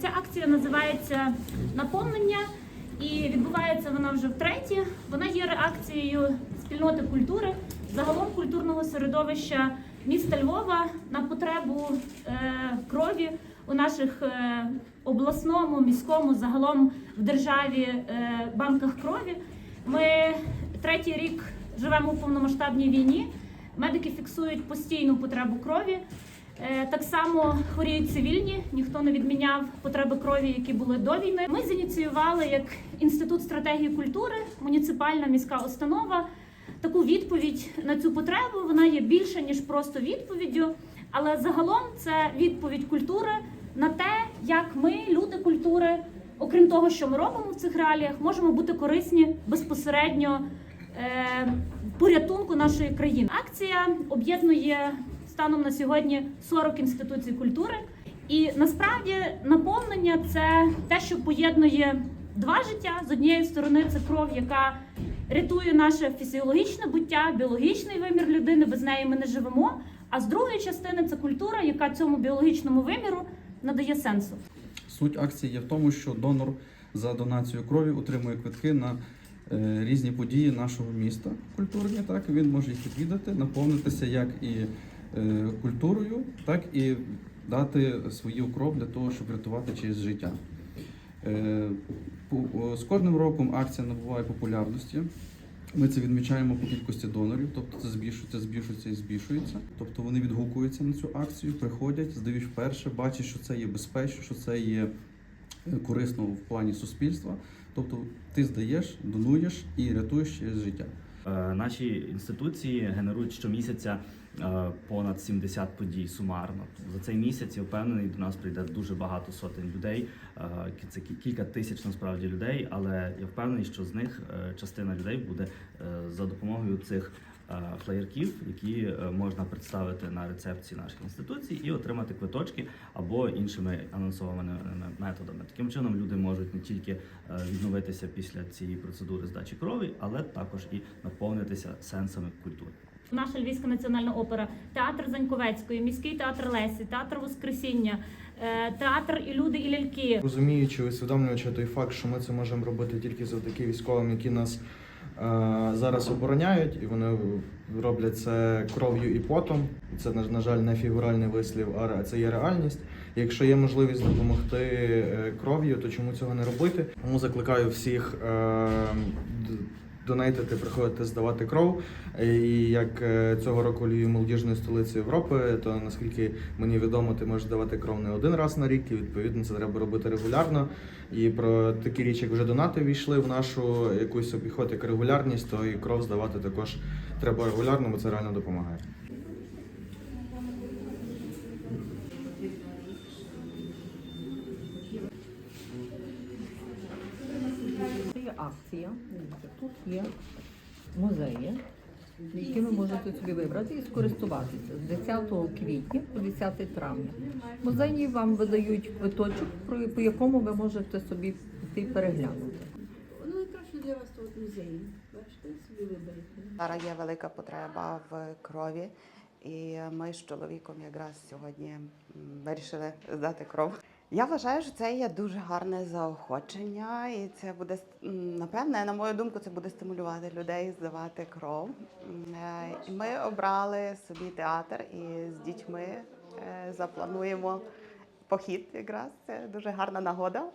Ця акція називається Наповнення і відбувається вона вже втретє. Вона є реакцією спільноти культури, загалом культурного середовища міста Львова на потребу е, крові у наших е, обласному, міському, загалом в державі е, банках крові. Ми третій рік живемо у повномасштабній війні. Медики фіксують постійну потребу крові. Е, Так само хворіють цивільні, ніхто не відміняв потреби крові, які були до війни. Ми зініціювали як інститут стратегії культури, муніципальна міська установа. Таку відповідь на цю потребу вона є більше ніж просто відповіддю, але загалом це відповідь культури на те, як ми, люди культури, окрім того, що ми робимо в цих реаліях, можемо бути корисні безпосередньо е, порятунку нашої країни. Акція об'єднує станом на сьогодні 40 інституцій культури. І насправді наповнення це те, що поєднує два життя. З однієї сторони, це кров, яка рятує наше фізіологічне буття, біологічний вимір людини. Без неї ми не живемо. А з другої частини це культура, яка цьому біологічному виміру надає сенсу. Суть акції є в тому, що донор за донацію крові отримує квитки на е, різні події нашого міста культурні. Так він може їх відвідати, наповнитися як і культурою, так і дати свою кров для того, щоб рятувати чиєсь життя. Е, З кожним роком акція набуває популярності. Ми це відмічаємо по кількості донорів, тобто це збільшується, збільшується і збільшується. Тобто вони відгукуються на цю акцію, приходять, здають вперше, бачать, що це є безпечно, що це є е, корисно в плані суспільства. Тобто ти здаєш, донуєш і рятуєш чиєсь життя. Е, Наші інституції генерують щомісяця е, понад 70 подій сумарно. За цей місяць я впевнений, до нас прийде дуже багато сотень людей. Е, Це кілька тисяч насправді людей, але я впевнений, що з них частина людей буде за допомогою цих е, флеєрків, які е, можна представити на рецепції наших інституцій і отримати квиточки або іншими анонсованими методами. Таким чином люди можуть не тільки е, відновитися після цієї процедури здачі крові, але також і наповнитися сенсами культури. Наша Львівська національна опера, театр Заньковецької, міський театр Лесі, театр Воскресіння, е, театр і люди, і ляльки. Розуміючи, усвідомлюючи той факт, що ми це можемо робити тільки завдяки військовим, які нас е, зараз обороняють, і вони роблять це кров'ю і потом. Це на, жаль не фігуральний вислів, а це є реальність. Якщо є можливість допомогти е, кров'ю, то чому цього не робити? Тому закликаю всіх е, донейтити, приходити здавати кров. І як е, цього року Львів молодіжної столиці Європи, то наскільки мені відомо, ти можеш давати кров не один раз на рік, і відповідно це треба робити регулярно. І про такі речі, як вже донати війшли в нашу якусь обіход, як регулярність, то і кров здавати також треба регулярно, бо це реально допомагає. Це є акція. Дивіться, тут є музеї, які ви можете собі вибрати і скористуватися з 10 квітня по 10 травня. Музеї вам видають квиточок, по якому ви можете собі піти переглянути. Ну, для вас тут музеї. Бачите, собі виберете. Зараз є велика потреба в крові, і ми з чоловіком якраз сьогодні вирішили здати кров. Я вважаю, що це є дуже гарне заохочення, і це буде напевне, на мою думку, це буде стимулювати людей здавати кров. Е, ми обрали собі театр і з дітьми е, заплануємо похід. Якраз це дуже гарна нагода.